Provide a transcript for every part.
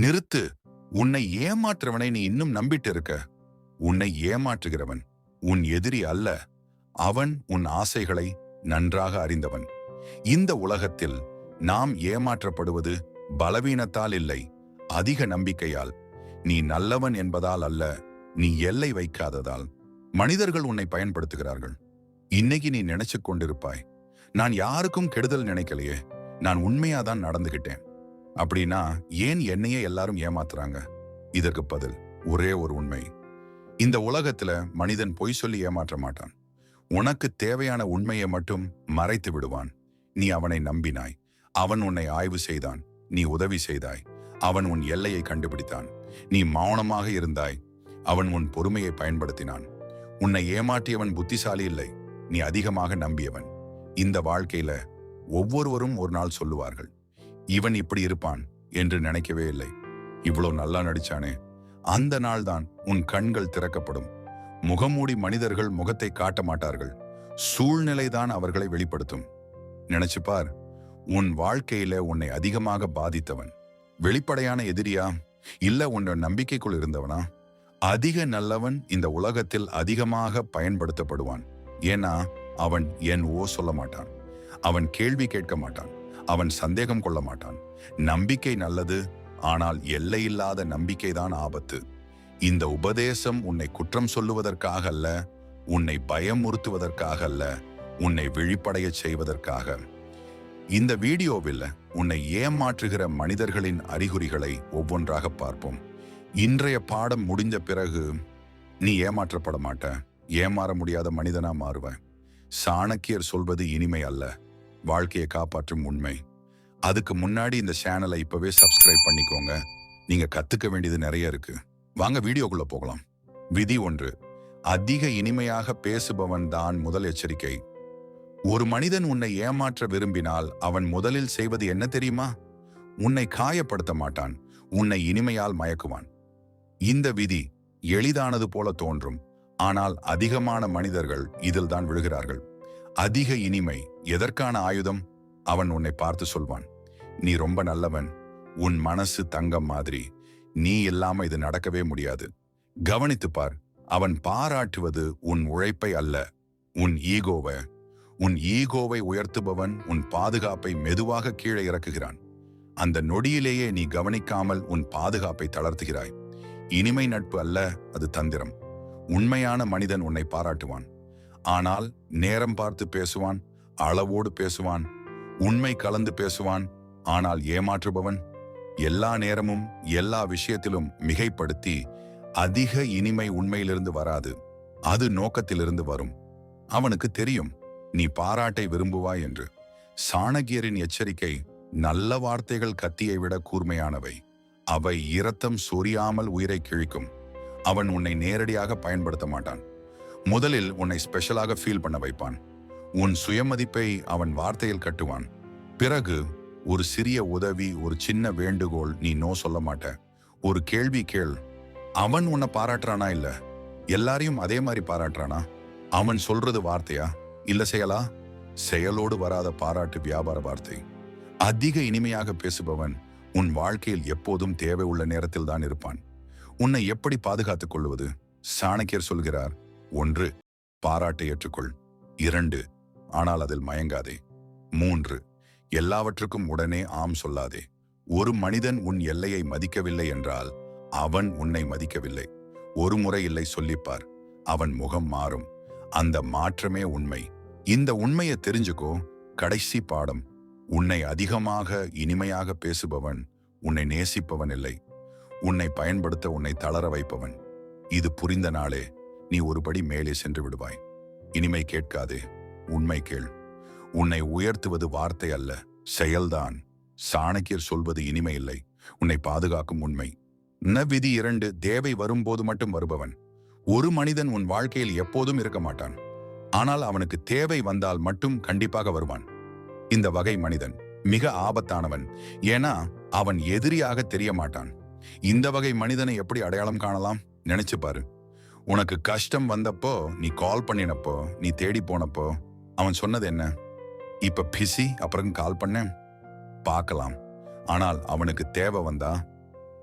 நிறுத்து. உன்னை ஏமாற்றுறவனை நீ இன்னும் நம்பிட்டு இருக்க உன்னை ஏமாற்றுகிறவன் உன் எதிரி அல்ல. அவன் உன் ஆசைகளை நன்றாக அறிந்தவன். இந்த உலகத்தில் நாம் ஏமாற்றப்படுவது பலவீனத்தால் இல்லை. அதிக நம்பிக்கையால். நீ நல்லவன் என்பதால் அல்ல. நீ எல்லை வைக்காததால். மனிதர்கள் உன்னை பயன்படுத்துகிறார்கள். இன்னைக்கு நீ நினைச்சு கொண்டிருப்பாய். நான் யாருக்கும் கெடுதல் நினைக்கலையே. நான் உண்மையாதான் நடந்துகிட்டேன். அப்படின்னா ஏன் என்னையே எல்லாரும் ஏமாத்துறாங்க? இதற்கு பதில் ஒரே ஒரு உண்மை. இந்த உலகத்துல மனிதன் பொய் சொல்லி ஏமாற்ற மாட்டான். உனக்கு தேவையான உண்மையை மட்டும் மறைத்து விடுவான். நீ அவனை நம்பினாய். அவன் உன்னை ஆய்வு செய்தான். நீ உதவி செய்தாய். அவன் உன் எல்லையை கண்டுபிடித்தான். நீ மௌனமாக இருந்தாய். அவன் உன் பொறுமையை பயன்படுத்தினான். உன்னை ஏமாற்றியவன் புத்திசாலி இல்லை. நீ அதிகமாக நம்பியவன். இந்த வாழ்க்கையில ஒவ்வொருவரும் ஒரு நாள் சொல்லுவார்கள். இவன் இப்படி இருப்பான் என்று நினைக்கவே இல்லை. இவ்வளோ நல்லா நடிச்சானே. அந்த நாள்தான் உன் கண்கள் திறக்கப்படும். முகமூடி மனிதர்கள் முகத்தை காட்ட மாட்டார்கள். சூழ்நிலைதான் அவர்களை வெளிப்படுத்தும். நினைச்சு பார் உன் வாழ்க்கையில உன்னை அதிகமாக பாதித்தவன். வெளிப்படையான எதிரியா? இல்ல உன்னோட நம்பிக்கைக்குள் இருந்தவனா? அதிக நல்லவன் இந்த உலகத்தில் அதிகமாக பயன்படுத்தப்படுவான். ஏன்னா அவன் என் ஓ சொல்ல மாட்டான். அவன் கேள்வி கேட்க மாட்டான். அவன் சந்தேகம் கொள்ள மாட்டான். நம்பிக்கை நல்லது ஆனால் எல்லையில்லாத நம்பிக்கைதான் ஆபத்து. இந்த உபதேசம் உன்னை குற்றம் சொல்லுவதற்காக அல்ல உன்னை பயமுறுத்துவதற்காக அல்ல உன்னை விழிப்படைய செய்வதற்காக. இந்த வீடியோவில் உன்னை ஏமாற்றுகிற மனிதர்களின் அறிகுறிகளை ஒவ்வொன்றாக பார்ப்போம். இன்றைய பாடம் முடிஞ்ச பிறகு நீ ஏமாற்றப்பட மாட்ட. ஏமாற முடியாத மனிதனா மாறுவ. சாணக்கியர் சொல்வது இனிமை அல்ல. வாழ்க்கையை காப்பாற்றும் உண்மை. அதுக்கு முன்னாடி இந்த சேனலை இப்பவே சப்ஸ்கிரைப் பண்ணிக்கோங்க. நீங்க கத்துக்க வேண்டியது நிறைய இருக்கு. வாங்க வீடியோக்குள்ள போகலாம். விதி ஒன்று. அதிக இனிமையாக பேசுபவன் தான் முதல் எச்சரிக்கை. ஒரு மனிதன் உன்னை ஏமாற்ற விரும்பினால் அவன் முதலில் செய்வது என்ன தெரியுமா? உன்னை காயப்படுத்த மாட்டான். உன்னை இனிமையால் மயக்குவான். இந்த விதி எளிதானது போல தோன்றும். ஆனால் அதிகமான மனிதர்கள் இதில்தான் விழுகிறார்கள். அதிக இனிமை எதற்கான ஆயுதம்? அவன் உன்னை பார்த்து சொல்வான் நீ ரொம்ப நல்லவன். உன் மனசு தங்கம் மாதிரி. நீ இல்லாம இது நடக்கவே முடியாது. கவனித்து பார் அவன் பாராட்டுவது உன் உழைப்பை அல்ல உன் ஈகோவை. உன் ஈகோவை உயர்த்துபவன் உன் பாதுகாப்பை மெதுவாக கீழே இறக்குகிறான். அந்த நொடியிலேயே நீ கவனிக்காமல் உன் பாதுகாப்பை தளர்த்துகிறாய். இனிமை நட்பு அல்ல அது தந்திரம். உண்மையான மனிதன் உன்னை பாராட்டுவான். ஆனால் நேரம் பார்த்து பேசுவான் அளவோடு பேசுவான் உண்மை கலந்து பேசுவான் ஆனால் ஏமாற்றுபவன். எல்லா நேரமும் எல்லா விஷயத்திலும் மிகைப்படுத்தி அதிக இனிமை உண்மையிலிருந்து வராது. அது நோக்கத்திலிருந்து வரும். அவனுக்கு தெரியும் நீ பாராட்டை விரும்புவாய் என்று. சாணகியரின் எச்சரிக்கை நல்ல வார்த்தைகள் கத்தியை விட கூர்மையானவை. அவை இரத்தம் சொரியாமல் உயிரை கிழிக்கும். அவன் உன்னை நேரடியாக பயன்படுத்த மாட்டான். முதலில் உன்னை ஸ்பெஷலாக ஃபீல் பண்ண வைப்பான். உன் சுயமதிப்பை அவன் வார்த்தையில் கட்டுவான். பிறகு ஒரு சிறிய உதவி ஒரு சின்ன வேண்டுகோள் நீ நோ சொல்ல மாட்ட. ஒரு கேள்வி கேள். அவன் உன்னை பாராட்டுறானா இல்ல? எல்லாரையும் அதே மாதிரி பாராட்டுறானா? அவன் சொல்றது வார்த்தையா? இல்ல செயலா? செயலோடு வராத பாராட்டு வியாபார வார்த்தை. அதிக இனிமையாக பேசுபவன் உன் வாழ்க்கையில் எப்போதும் தேவை உள்ள நேரத்தில் தான் இருப்பான். உன்னை எப்படி பாதுகாத்துக் கொள்வது? சாணக்கியர் சொல்கிறார் ஒன்று பாராட்டை ஏற்றுக்கொள் இரண்டு ஆனால் அதில் மயங்காதே. மூன்று எல்லாவற்றுக்கும் உடனே ஆம் சொல்லாதே. ஒரு மனிதன் உன் எல்லையை மதிக்கவில்லை என்றால் அவன் உன்னை மதிக்கவில்லை. ஒரு முறை இல்லை சொல்லிப்பார் அவன் முகம் மாறும். அந்த மாற்றமே உண்மை. இந்த உண்மையை தெரிஞ்சுக்கோ கடைசி பாடம். உன்னை அதிகமாக இனிமையாக பேசுபவன் உன்னை நேசிப்பவன் இல்லை. உன்னை பயன்படுத்த உன்னை தளர வைப்பவன். இது புரிந்த நாளே. நீ ஒருபடி மேலே சென்று விடுவாய். இனிமை கேட்காதே உண்மை கேள். உன்னை உயர்த்துவது வார்த்தை அல்ல செயல்தான். சாணக்கியர் சொல்வது இனிமை இல்லை உன்னை பாதுகாக்கும் உண்மை. ந விதி இரண்டு தேவை வரும்போது மட்டும் வருபவன். ஒரு மனிதன் உன் வாழ்க்கையில் எப்போதும் இருக்க மாட்டான். ஆனால் அவனுக்கு தேவை வந்தால் மட்டும் கண்டிப்பாக வருவான். இந்த வகை மனிதன் மிக ஆபத்தானவன். ஏன்னா அவன் எதிரியாக தெரிய மாட்டான். இந்த வகை மனிதனை எப்படி அடையாளம் காணலாம்? நினைச்சு பாரு. உனக்கு கஷ்டம் வந்தப்போ நீ கால் பண்ணினப்போ நீ தேடி போனப்போ அவன் சொன்னது என்ன? இப்ப பிசி அப்புறம் கால் பண்ணேன். பார்க்கலாம். ஆனால் அவனுக்கு தேவை வந்தா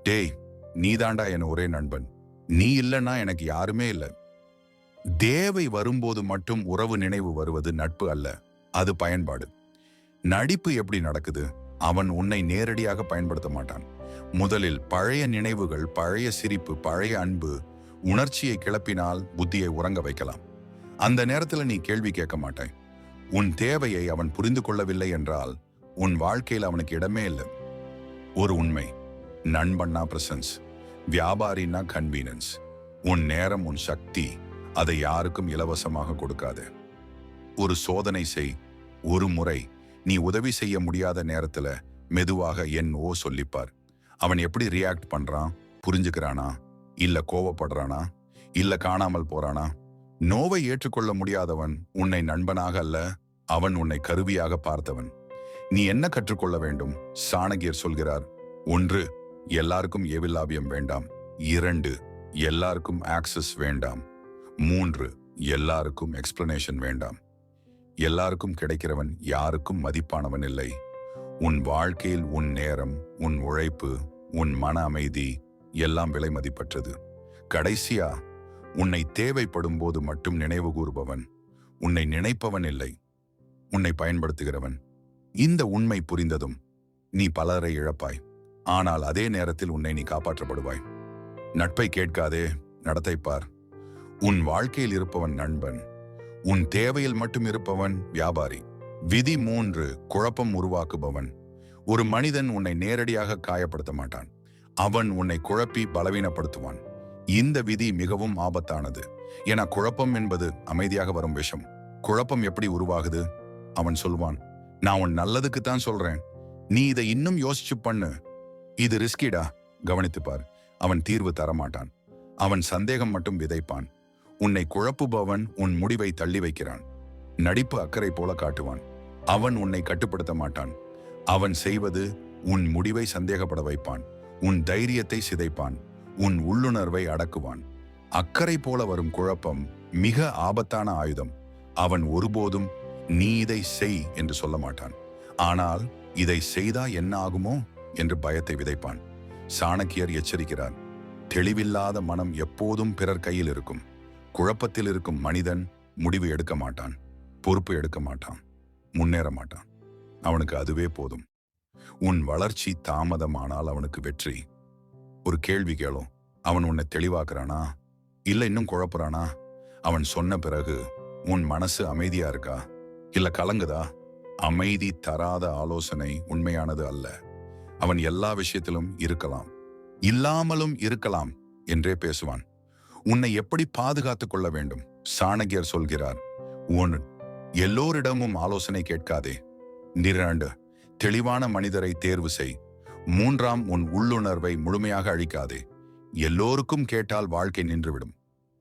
டேய் நீதாண்டா என் ஒரே நண்பன். நீ இல்லைன்னா எனக்கு யாருமே இல்லை. தேவை வரும்போது மட்டும் உறவு நினைவு வருவது நட்பு அல்ல. அது பயன்பாடு. நடிப்பு எப்படி நடக்குது? அவன் உன்னை நேரடியாக பயன்படுத்த மாட்டான். முதலில் பழைய நினைவுகள் பழைய சிரிப்பு பழைய அன்பு உணர்ச்சியை கிளப்பினால் புத்தியை உறங்க வைக்கலாம். அந்த நேரத்தில் நீ கேள்வி கேட்க மாட்டாய் உன் தேவையை அவன் புரிந்து கொள்ளவில்லை என்றால் உன் வாழ்க்கையில் அவனுக்கு இடமே இல்லை. ஒரு உண்மை நண்பன்னா பிரசன்ஸ் வியாபாரின்னா கன்வீனியன்ஸ் உன் நேரம் உன் சக்தி அதை யாருக்கும் இலவசமாக கொடுக்காது. ஒரு சோதனை செய் ஒரு முறை நீ உதவி செய்ய முடியாத நேரத்தில் மெதுவாக என் ஓ சொல்லிப்பார். அவன் எப்படி ரியாக்ட் பண்ணுறான் புரிஞ்சுக்கிறானா? இல்ல கோவப்படுறானா? இல்ல காணாமல் போறானா? நோவை ஏற்றுக்கொள்ள முடியாதவன் உன்னை நண்பனாக அல்ல அவன் உன்னை கருவியாக பார்த்தவன். நீ என்ன கற்றுக்கொள்ள வேண்டும்? சாணகியர் சொல்கிறார் ஒன்று எல்லாருக்கும் ஏவில்லாபியம் வேண்டாம். இரண்டு எல்லாருக்கும் ஆக்சஸ் வேண்டாம். மூன்று எல்லாருக்கும் எக்ஸ்பிளனேஷன் வேண்டாம். எல்லாருக்கும் கிடைக்கிறவன் யாருக்கும் மதிப்பானவன் இல்லை. உன் வாழ்க்கையில் உன் நேரம் உன் உழைப்பு உன் மன அமைதி எல்லாம் விலை மதிப்பற்றது. கடைசியா உன்னை தேவைப்படும் போது மட்டும் நினைவு கூறுபவன் உன்னை நினைப்பவன் இல்லை. உன்னை பயன்படுத்துகிறவன். இந்த உண்மை புரிந்ததும் நீ பலரை இழப்பாய். ஆனால் அதே நேரத்தில் உன்னை நீ காப்பாற்றப்படுவாய். நட்பை கேட்காதே நடத்தைப்பார் உன் வாழ்க்கையில் இருப்பவன் நண்பன். உன் தேவையில் மட்டும் இருப்பவன் வியாபாரி. விதி மூன்று குழப்பம் உருவாக்குபவன். ஒரு மனிதன் உன்னை நேரடியாக காயப்படுத்த மாட்டான். அவன் உன்னை குழப்பி பலவீனப்படுத்துவான். இந்த விதி மிகவும் ஆபத்தானது. என குழப்பம் என்பது அமைதியாக வரும் விஷம். குழப்பம் எப்படி உருவாகுது? அவன் சொல்வான் நான் உன் நல்லதுக்கு தான் சொல்றேன். நீ இதை இன்னும் யோசிச்சு பண்ணு. இது ரிஸ்கிடா கவனித்துப்பார் அவன் தீர்வு தரமாட்டான். அவன் சந்தேகம் மட்டும் விதைப்பான். உன்னை குழப்புபவன் உன் முடிவை தள்ளி வைக்கிறான். நடிப்பு அக்கறை போல காட்டுவான். அவன் உன்னை கட்டுப்படுத்த மாட்டான். அவன் செய்வது உன் முடிவை சந்தேகப்பட வைப்பான். உன் தைரியத்தை சிதைப்பான் உன் உள்ளுணர்வை அடக்குவான். அக்கறை போல வரும் குழப்பம் மிக ஆபத்தான ஆயுதம். அவன் ஒருபோதும் நீ இதை செய் என்று சொல்ல மாட்டான். ஆனால் இதை செய்தா என்ன ஆகுமோ என்று பயத்தை விதைப்பான். சாணக்கியர் எச்சரிக்கிறார் தெளிவில்லாத மனம் எப்போதும் பிறர் கையில் இருக்கும். குழப்பத்தில் இருக்கும் மனிதன் முடிவு எடுக்க மாட்டான் பொறுப்பு எடுக்க மாட்டான் முன்னேற மாட்டான். அவனுக்கு அதுவே போதும். உன் வளர்ச்சி தாமதமானால் அவனுக்கு வெற்றி. ஒரு கேள்வி கேளும். அவன் உன்னை தெளிவாக்குறானா? இல்ல இன்னும் குழப்புறானா? அவன் சொன்ன பிறகு உன் மனசு அமைதியா இருக்கா? இல்ல கலங்குதா? அமைதி தராத ஆலோசனை உண்மையானது அல்ல. அவன் எல்லா விஷயத்திலும் இருக்கலாம். இல்லாமலும் இருக்கலாம் என்றே பேசுவான். உன்னை எப்படி பாதுகாத்துக் கொள்ள வேண்டும்? சாணகியர் சொல்கிறார் உன் எல்லோரிடமும் ஆலோசனை கேட்காதே. நிரண்டு தெளிவான மனிதரை தேர்வு செய். மூன்றாம் உன் உள்ளுணர்வை முழுமையாக அழிக்காதே. எல்லோருக்கும் கேட்டால் வாழ்க்கை நின்றுவிடும்.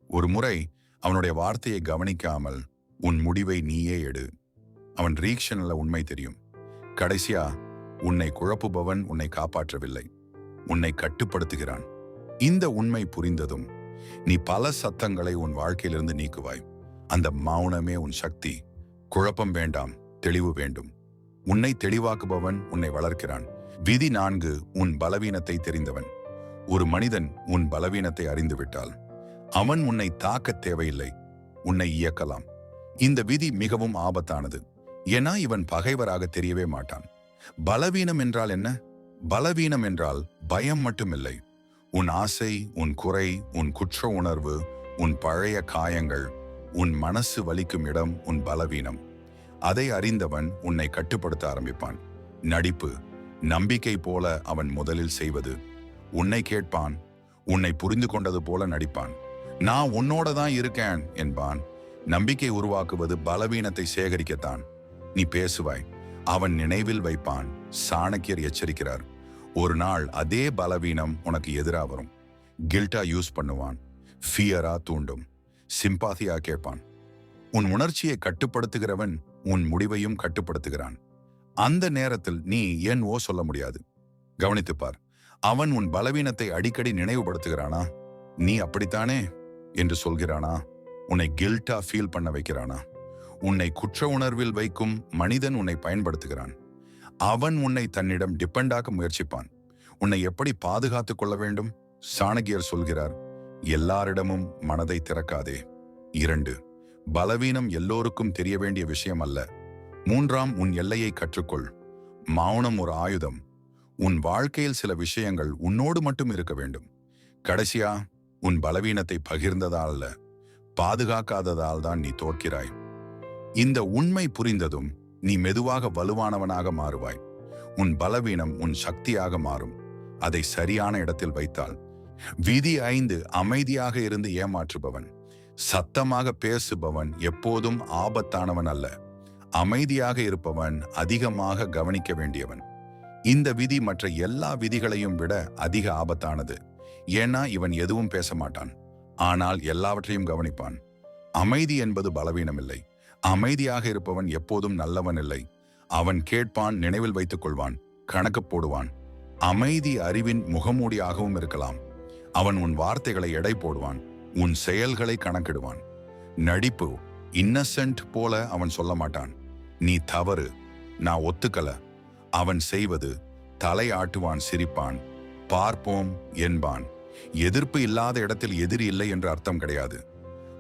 ஒரு முறை அவனுடைய வார்த்தையை கவனிக்காமல் உன் முடிவை நீயே எடு. அவன் ரீக்ஷன்ல உண்மை தெரியும். கடைசியா உன்னை குழப்புபவன் உன்னை காப்பாற்றவில்லை. உன்னை கட்டுப்படுத்துகிறான். இந்த உண்மை புரிந்ததும் நீ பல சத்தங்களை உன் வாழ்க்கையிலிருந்து நீக்குவாய். அந்த மௌனமே உன் சக்தி. குழப்பம் வேண்டாம் தெளிவு வேண்டும். உன்னை தெளிவாக்குபவன் உன்னை வளர்க்கிறான். விதி நான்கு உன் பலவீனத்தை தெரிந்தவன். ஒரு மனிதன் உன் பலவீனத்தை அறிந்துவிட்டால் அவன் உன்னை தாக்க தேவையில்லை உன்னை இயக்கலாம். இந்த விதி மிகவும் ஆபத்தானது. ஏன்னா இவன் பகைவராக தெரியவே மாட்டான். பலவீனம் என்றால் என்ன? பலவீனம் என்றால் பயம் மட்டுமில்லை. உன் ஆசை உன் குறை உன் குற்ற உணர்வு உன் பழைய காயங்கள் உன் மனசு வலிக்கும் இடம் உன் பலவீனம். அதை அறிந்தவன் உன்னை கட்டுப்படுத்த ஆரம்பிப்பான். நடிப்பு நம்பிக்கை போல அவன் முதலில் செய்வது. உன்னை கேட்பான் உன்னை புரிந்து கொண்டது போல நடிப்பான். நான் உன்னோட தான் இருக்கேன் என்பான். நம்பிக்கை உருவாக்குவது பலவீனத்தை சேகரிக்கத்தான். நீ பேசுவாய் அவன் நினைவில் வைப்பான். சாணக்கியர் எச்சரிக்கிறார் ஒரு நாள் அதே பலவீனம் உனக்கு எதிராக வரும். கில்ட்டா யூஸ் பண்ணுவான் ஃபியரா தூண்டும் சிம்பாதியா கேட்பான். உன் உணர்ச்சியை கட்டுப்படுத்துகிறவன் உன் முடிவையும் கட்டுப்படுத்துகிறான். அந்த நேரத்தில் நீ ஏன் ஓ சொல்ல முடியாது? கவனித்துப்பார் அவன் உன் பலவீனத்தை அடிக்கடி நினைவுபடுத்துகிறானா? நீ அப்படித்தானே? என்று சொல்கிறானா? உன்னை கில்ட்டா ஃபீல் பண்ண வைக்கிறானா? உன்னை குற்ற உணர்வில் வைக்கும் மனிதன் உன்னை பயன்படுத்துகிறான். அவன் உன்னை தன்னிடம் டிபெண்டாக்க முயற்சிப்பான். உன்னை எப்படி பாதுகாத்துக் கொள்ள வேண்டும்? சாணகியர் சொல்கிறார் எல்லாரிடமும் மனதை திறக்காதே. இரண்டு பலவீனம் எல்லோருக்கும் தெரிய வேண்டிய விஷயம் அல்ல மூன்றாம் உன் எல்லையை கற்றுக்கொள். மௌனம் ஒரு ஆயுதம். உன் வாழ்க்கையில் சில விஷயங்கள் உன்னோடு மட்டும் இருக்க வேண்டும். கடைசியா உன் பலவீனத்தை பகிர்ந்ததால் அல்ல பாதுகாக்காததால் தான் நீ தோற்கிறாய். இந்த உண்மை புரிந்ததும் நீ மெதுவாக வலுவானவனாக மாறுவாய். உன் பலவீனம் உன் சக்தியாக மாறும். அதை சரியான இடத்தில் வைத்தால் விதி ஐந்து அமைதியாக இருந்து ஏமாற்றுபவன். சத்தமாக பேசுபவன் எப்போதும் ஆபத்தானவன் அல்ல. அமைதியாக இருப்பவன் அதிகமாக கவனிக்க வேண்டியவன். இந்த விதி மற்ற எல்லா விதிகளையும் விட அதிக ஆபத்தானது. ஏன்னா இவன் எதுவும் பேச மாட்டான் ஆனால் எல்லாவற்றையும் கவனிப்பான். அமைதி என்பது பலவீனமில்லை. அமைதியாக இருப்பவன் எப்போதும் நல்லவன் இல்லை. அவன் கேட்பான் நினைவில் வைத்துக் கொள்வான் கணக்கு போடுவான். அமைதி அறிவின் முகமூடியாகவும் இருக்கலாம். அவன் உன் வார்த்தைகளை எடை போடுவான். உன் செயல்களை கணக்கிடுவான். நடிப்பு இன்னசென்ட் போல அவன் சொல்ல மாட்டான். நீ தவறு நான் ஒத்துக்கல. அவன் செய்வது தலை ஆட்டுவான் சிரிப்பான். பார்ப்போம் என்பான். எதிர்ப்பு இல்லாத இடத்தில் எதிரி இல்லை என்று அர்த்தம் கிடையாது.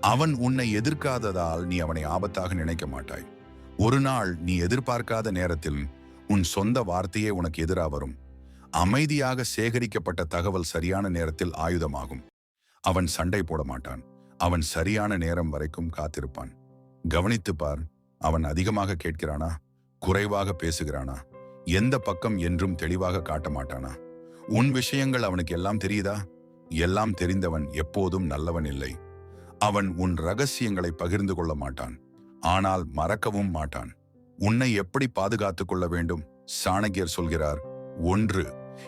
அவன் உன்னை எதிர்க்காததால் நீ அவனை ஆபத்தாக நினைக்க மாட்டாய். ஒரு நாள் நீ எதிர்பார்க்காத நேரத்தில் உன் சொந்த வார்த்தையே உனக்கு எதிராக வரும். அமைதியாக சேகரிக்கப்பட்ட தகவல் சரியான நேரத்தில் ஆயுதமாகும். அவன் சண்டை போட மாட்டான் அவன் சரியான நேரம் வரைக்கும் காத்திருப்பான். கவனித்து பார் அவன் அதிகமாக கேட்கிறானா? குறைவாக பேசுகிறானா? எந்த பக்கம் என்றும் தெளிவாக காட்ட மாட்டானா உன் விஷயங்கள் அவனுக்கு எல்லாம் தெரியுதா? எல்லாம் தெரிந்தவன் எப்போதும் நல்லவன் இல்லை. அவன் உன் ரகசியங்களை பகிர்ந்து கொள்ள மாட்டான். ஆனால் மறக்கவும் மாட்டான். உன்னை எப்படி பாதுகாத்துக் கொள்ள வேண்டும்? சாணக்கியர் சொல்கிறார் ஒன்று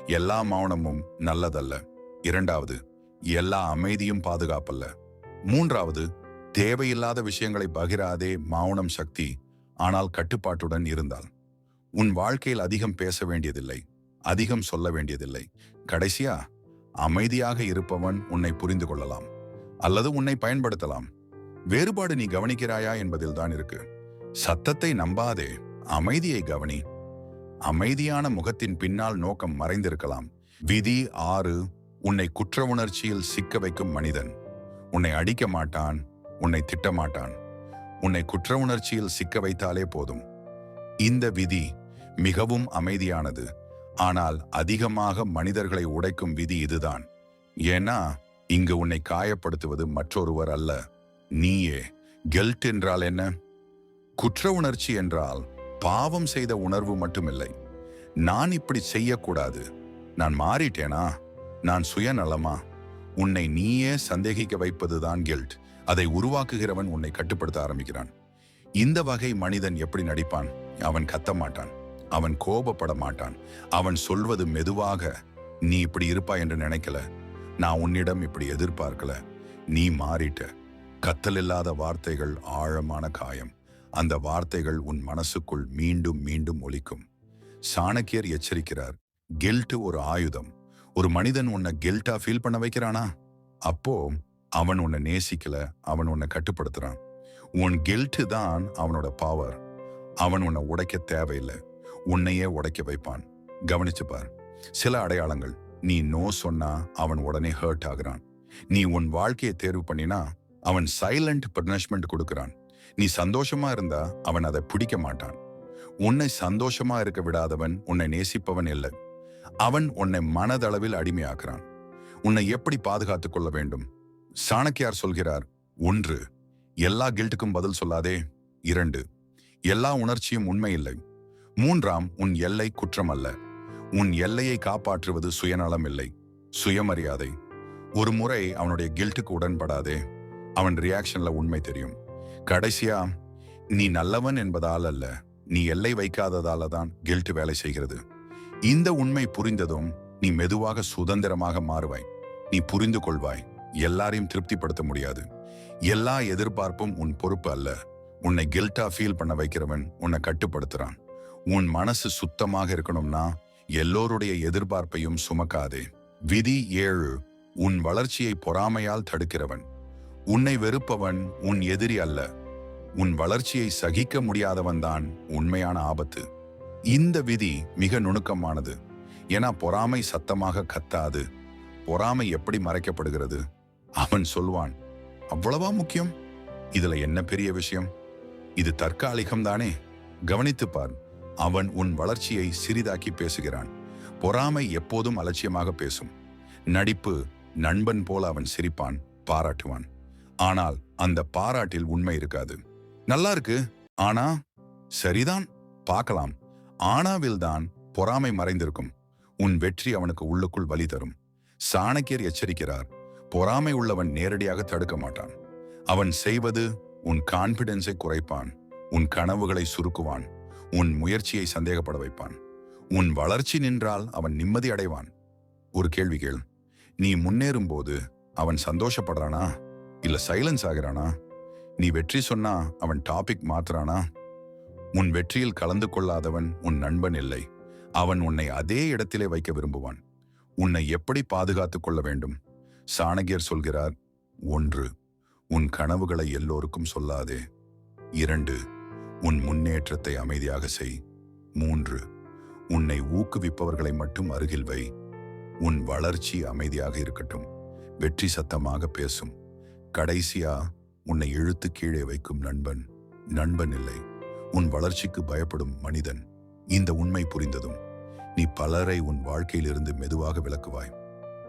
எல்லா மௌனமும் நல்லதல்ல. இரண்டாவது எல்லா அமைதியும் பாதுகாப்பல்ல. மூன்றாவது தேவையில்லாத விஷயங்களை பகிராதே மௌனம் சக்தி ஆனால் கட்டுப்பாட்டுடன் இருந்தால். உன் வாழ்க்கையில் அதிகம் பேச வேண்டியதில்லை அதிகம் சொல்ல வேண்டியதில்லை. கடைசியா அமைதியாக இருப்பவன் உன்னை புரிந்து கொள்ளலாம் அல்லது உன்னை பயன்படுத்தலாம். வேறுபாடு நீ கவனிக்கிறாயா என்பதில் தான் இருக்கு. சத்தத்தை நம்பாதே அமைதியை கவனி. அமைதியான முகத்தின் பின்னால் நோக்கம் மறைந்திருக்கலாம். விதி ஆறு உன்னை குற்ற உணர்ச்சியில் சிக்க வைக்கும் மனிதன். உன்னை அடிக்க மாட்டான் உன்னை திட்டமாட்டான். உன்னை குற்ற உணர்ச்சியில் சிக்க வைத்தாலே போதும். இந்த விதி மிகவும் அமைதியானது. ஆனால் அதிகமாக மனிதர்களை உடைக்கும் விதி இதுதான். ஏன்னா இங்கு உன்னை காயப்படுத்துவது மற்றொருவர் அல்ல நீயே. கெல்ட் என்றால் என்ன? குற்ற உணர்ச்சி என்றால் பாவம் செய்த உணர்வு மட்டுமில்லை. நான் இப்படி செய்யக்கூடாது. நான் மாறிட்டேனா? நான் சுயநலமா? உன்னை நீயே சந்தேகிக்க வைப்பதுதான் கெல்ட் அதை உருவாக்குகிறவன் உன்னை கட்டுப்படுத்த ஆரம்பிக்கிறான். இந்த வகை மனிதன் எப்படி நடிப்பான்? அவன் கத்த மாட்டான். அவன் கோபப்பட மாட்டான். அவன் சொல்வது மெதுவாக நீ இப்படி இருப்பா என்று நினைக்கல. நான் உன்னிடம் இப்படி எதிர்பார்க்கல. நீ மாறிட்ட. கத்தல் இல்லாத வார்த்தைகள் ஆழமான காயம். அந்த வார்த்தைகள் உன் மனசுக்குள் மீண்டும் மீண்டும் ஒலிக்கும். சாணக்கியர் எச்சரிக்கிறார் கில்ட்டு ஒரு ஆயுதம். ஒரு மனிதன் உன்னை கில்ட்டா ஃபீல் பண்ண வைக்கிறானா? அப்போ அவன் உன்னை நேசிக்கல அவன் உன்னை கட்டுப்படுத்துறான். உன் கில்ட்டு தான் அவனோட பவர் அவன் உன்னை உடைக்க தேவையில்லை. உன்னையே உடைக்க வைப்பான். கவனிச்சு பார். சில அடையாளங்கள். நீ நோ சொன்னா அவன் உடனே ஹர்ட் ஆகுறான். நீ உன் வாழ்க்கையை தேர்வு பண்ணினா அவன் சைலண்ட் பனிஷ்மெண்ட் கொடுக்குறான். நீ சந்தோஷமா இருந்தா அவன் அதை பிடிக்க மாட்டான். உன்னை சந்தோஷமா இருக்க விடாதவன் உன்னை நேசிப்பவன் இல்லை. அவன் உன்னை மனதளவில் அடிமையாக்குறான். உன்னை எப்படி பாதுகாத்துக் கொள்ள வேண்டும்? சாணக்கியார் சொல்கிறார் ஒன்று எல்லா கில்ட்டுக்கும் பதில் சொல்லாதே. இரண்டு எல்லா உணர்ச்சியும் உண்மை இல்லை மூன்றாம் உன் எல்லை குற்றம் அல்ல உன் எல்லையை காப்பாற்றுவது சுயநலம் இல்லை சுயமரியாதை. ஒரு முறை அவனுடைய கில்ட்டுக்கு உடன்படாதே. அவன் ரியாக்ஷன்ல உண்மை தெரியும். கடைசியா நீ நல்லவன் என்பதால் அல்ல நீ எல்லை வைக்காததால தான் கில்ட் வேலை செய்கிறது. இந்த உண்மை புரிந்ததும் நீ மெதுவாக சுதந்திரமாக மாறுவாய். நீ புரிந்து கொள்வாய். எல்லாரையும் திருப்திப்படுத்த முடியாது. எல்லா எதிர்பார்ப்பும் உன் பொறுப்பு அல்ல. உன்னை கில்ட்டா ஃபீல் பண்ண வைக்கிறவன் உன்னை கட்டுப்படுத்துறான். உன் மனசு சுத்தமாக இருக்கணும்னா எல்லோருடைய எதிர்பார்ப்பையும் சுமக்காதே. விதி ஏழு உன் வளர்ச்சியை பொறாமையால் தடுக்கிறவன். உன்னை வெறுப்பவன் உன் எதிரி அல்ல. உன் வளர்ச்சியை சகிக்க முடியாதவன் தான் உண்மையான ஆபத்து. இந்த விதி மிக நுணுக்கமானது. ஏன்னா பொறாமை சத்தமாக கத்தாது. பொறாமை எப்படி மறைக்கப்படுகிறது? அவன் சொல்வான் அவ்வளவா முக்கியம்? இதுல என்ன பெரிய விஷயம்? இது தற்காலிகம் தானே? கவனித்துப் பார் அவன் உன் வளர்ச்சியை சிறிதாக்கி பேசுகிறான். பொறாமை எப்போதும் அலட்சியமாக பேசும். நடிப்பு நண்பன் போல அவன் சிரிப்பான் பாராட்டுவான். ஆனால் அந்த பாராட்டில் உண்மை இருக்காது. நல்லா இருக்கு. ஆனா சரிதான். பார்க்கலாம். ஆனாவில்தான் பொறாமை மறைந்திருக்கும். உன் வெற்றி அவனுக்கு உள்ளுக்குள் வலி தரும். சாணக்கியர் எச்சரிக்கிறார். பொறாமை உள்ளவன் நேரடியாக தடுக்க மாட்டான். அவன் செய்வது உன் கான்பிடன்ஸை குறைப்பான். உன் கனவுகளை சுருக்குவான். உன் முயற்சியை சந்தேகப்பட வைப்பான். உன் வளர்ச்சி நின்றால் அவன் நிம்மதி அடைவான். ஒரு கேள்வி கேள். நீ முன்னேறும் போது அவன் சந்தோஷப்படுறானா? இல்ல சைலன்ஸ் ஆகிறானா? நீ வெற்றி சொன்னா அவன் டாபிக் மாத்துறானா? உன் வெற்றியில் கலந்து கொள்ளாதவன் உன் நண்பன் இல்லை. அவன் உன்னை அதே இடத்திலே வைக்க விரும்புவான். உன்னை எப்படி பாதுகாத்துக் கொள்ள வேண்டும்? சாணகியர் சொல்கிறார் ஒன்று உன் கனவுகளை எல்லோருக்கும் சொல்லாதே. இரண்டு உன் முன்னேற்றத்தை அமைதியாக செய். மூன்று உன்னை ஊக்குவிப்பவர்களை மட்டும் அருகில் வை. உன் வளர்ச்சி அமைதியாக இருக்கட்டும். வெற்றி சத்தமாக பேசும். கடைசியா உன்னை இழுத்து கீழே வைக்கும் நண்பன் நண்பன் இல்லை. உன் வளர்ச்சிக்கு பயப்படும் மனிதன் இந்த உண்மை புரிந்ததும் நீ பலரை உன் வாழ்க்கையிலிருந்து மெதுவாக விளக்குவாய்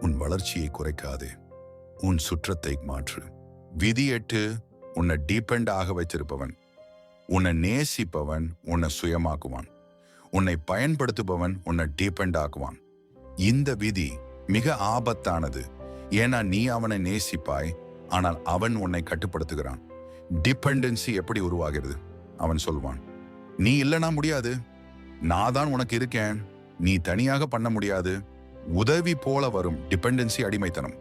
உன் வளர்ச்சியை குறைக்காதே. உன் சுற்றத்தை மாற்று. விதி எட்டு உன்னை டிபெண்ட் ஆக வைத்திருப்பவன். உன்னை நேசிப்பவன் உன்னை சுயமாக்குவான். உன்னை பயன்படுத்துபவன் உன்னை டிபெண்ட் ஆக்குவான். இந்த விதி மிக ஆபத்தானது. ஏன்னா நீ அவனை நேசிப்பாய் ஆனால் அவன் உன்னை கட்டுப்படுத்துகிறான். டிபெண்டன்சி எப்படி உருவாகிறது? அவன் சொல்வான் நீ இல்லனா முடியாது. நான் தான் உனக்கு இருக்கேன். நீ தனியாக பண்ண முடியாது. உதவி போல வரும் டிபெண்டன்சி அடிமைத்தனம்.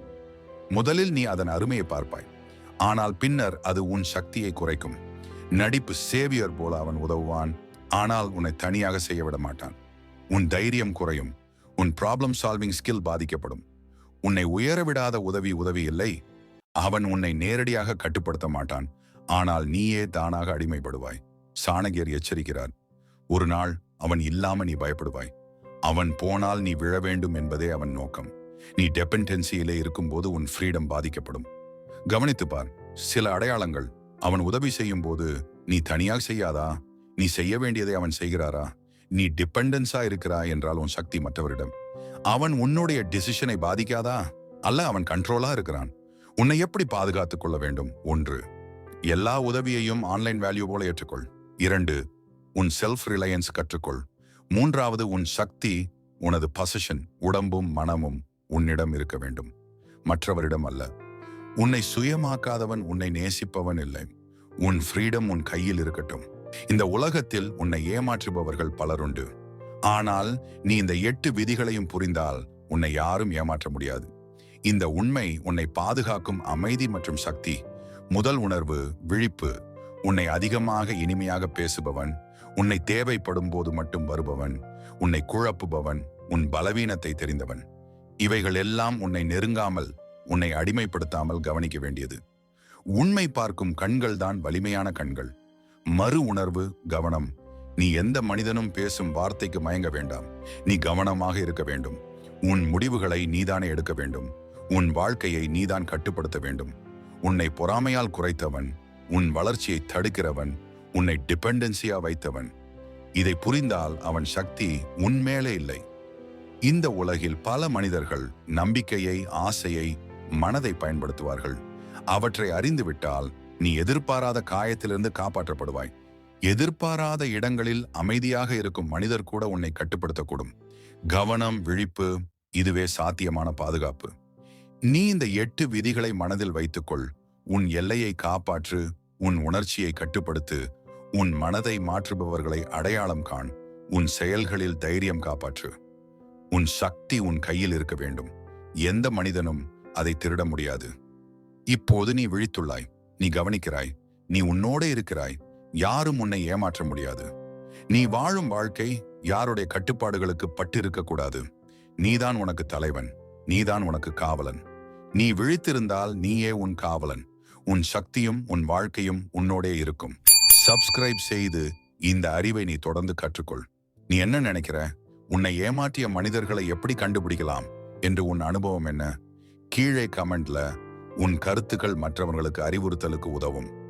முதலில் நீ அதன் அருமையை பார்ப்பாய். ஆனால் பின்னர் அது உன் சக்தியை குறைக்கும். நடிப்பு சேவியர் போல அவன் உதவுவான். ஆனால் உன்னை தனியாக செய்ய விட மாட்டான். உன் தைரியம் குறையும். உன் ப்ராப்ளம் சால்விங் ஸ்கில் பாதிக்கப்படும். உன்னை உயர விடாத உதவி உதவி இல்லை. அவன் உன்னை நேரடியாக கட்டுப்படுத்த மாட்டான். ஆனால் நீயே தானாக அடிமைப்படுவாய். சாணகியர் எச்சரிக்கிறார் ஒரு நாள் அவன் இல்லாம நீ பயப்படுவாய். அவன் போனால் நீ விழ வேண்டும் என்பதே அவன் நோக்கம். நீ டெபெண்டன்சியிலே இருக்கும்போது உன் ஃப்ரீடம் பாதிக்கப்படும். கவனித்துப் பார் சில அடையாளங்கள். அவன் உதவி செய்யும் போது நீ தனியாக செய்யாதா? நீ செய்ய வேண்டியதை அவன் செய்கிறாரா? நீ டிபெண்டன்ஸா இருக்கிறா என்றால் உன் சக்தி மற்றவரிடம். அவன் உன்னுடைய டிசிஷனை பாதிக்காதா? அல்ல அவன் கண்ட்ரோலா இருக்கிறான். உன்னை எப்படி பாதுகாத்துக் கொள்ள வேண்டும்? ஒன்று எல்லா உதவியையும் ஆன்லைன் வேல்யூ போல ஏற்றுக்கொள். இரண்டு உன் செல்ஃப் ரிலையன்ஸ் கற்றுக்கொள். மூன்றாவது உன் சக்தி உனது பசிஷன் உடம்பும் மனமும் உன்னிடம் இருக்க வேண்டும். மற்றவரிடம் அல்ல. உன்னை சுயமாக்காதவன் உன்னை நேசிப்பவன் இல்லை. உன் ஃப்ரீடம் உன் கையில் இருக்கட்டும். இந்த உலகத்தில் உன்னை ஏமாற்றுபவர்கள் பலருண்டு ஆனால் நீ இந்த எட்டு விதிகளையும் புரிந்தால் உன்னை யாரும் ஏமாற்ற முடியாது. இந்த உண்மை உன்னை பாதுகாக்கும் அமைதி மற்றும் சக்தி முதல் உணர்வு விழிப்பு. உன்னை அதிகமாக இனிமையாக பேசுபவன் உன்னை தேவைப்படும் போது மட்டும் வருபவன் உன்னை குழப்புபவன் உன் பலவீனத்தை தெரிந்தவன். இவைகள் எல்லாம் உன்னை நெருங்காமல் உன்னை அடிமைப்படுத்தாமல் கவனிக்க வேண்டியது. உண்மை பார்க்கும் கண்கள் தான் வலிமையான கண்கள். மறு உணர்வு கவனம். நீ எந்த மனிதனும் பேசும் வார்த்தைக்கு மயங்க வேண்டாம். நீ கவனமாக இருக்க வேண்டும். உன் முடிவுகளை நீதானே எடுக்க வேண்டும். உன் வாழ்க்கையை நீதான் கட்டுப்படுத்த வேண்டும். உன்னை பொறாமையால் குறைத்தவன் உன் வளர்ச்சியை தடுக்கிறவன் உன்னை டிபெண்டன்சியா வைத்தவன். இதை புரிந்தால் அவன் சக்தி உன்மேலே இல்லை. இந்த உலகில் பல மனிதர்கள் நம்பிக்கையை ஆசையை மனதை பயன்படுத்துவார்கள். அவற்றை அறிந்துவிட்டால் நீ எதிர்பாராத காயத்திலிருந்து காப்பாற்றப்படுவாய். எதிர்பாராத இடங்களில் அமைதியாக இருக்கும் மனிதர் கூட உன்னை கட்டுப்படுத்தக்கூடும். கவனம் விழிப்பு இதுவே சாத்தியமான பாதுகாப்பு. நீ இந்த எட்டு விதிகளை மனதில் வைத்துக்கொள். உன் எல்லையை காப்பாற்று உன் உணர்ச்சியை கட்டுப்படுத்து உன் மனதை மாற்றுபவர்களை அடையாளம் காண். உன் செயல்களில் தைரியம் காப்பாற்று. உன் சக்தி உன் கையில் இருக்க வேண்டும். எந்த மனிதனும் அதை திருட முடியாது. இப்போது நீ விழித்துள்ளாய். நீ கவனிக்கிறாய். நீ உன்னோட இருக்கிறாய். யாரும் உன்னை ஏமாற்ற முடியாது. நீ வாழும் வாழ்க்கை யாருடைய கட்டுப்பாடுகளுக்கு பட்டு இருக்கக்கூடாது. நீதான் உனக்கு தலைவன். நீதான் உனக்கு காவலன். நீ விழித்திருந்தால் நீயே உன் காவலன். உன் சக்தியும் உன் வாழ்க்கையும் உன்னோடே இருக்கும். சப்ஸ்கிரைப் செய்து இந்த அறிவை நீ தொடர்ந்து கற்றுக்கொள். நீ என்ன நினைக்கிற? உன்னை ஏமாற்றிய மனிதர்களை எப்படி கண்டுபிடிக்கலாம்? என்று உன் அனுபவம் என்ன? கீழே கமெண்ட்ல உன் கருத்துக்கள் மற்றவர்களுக்கு அறிவுறுத்தலுக்கு உதவும்.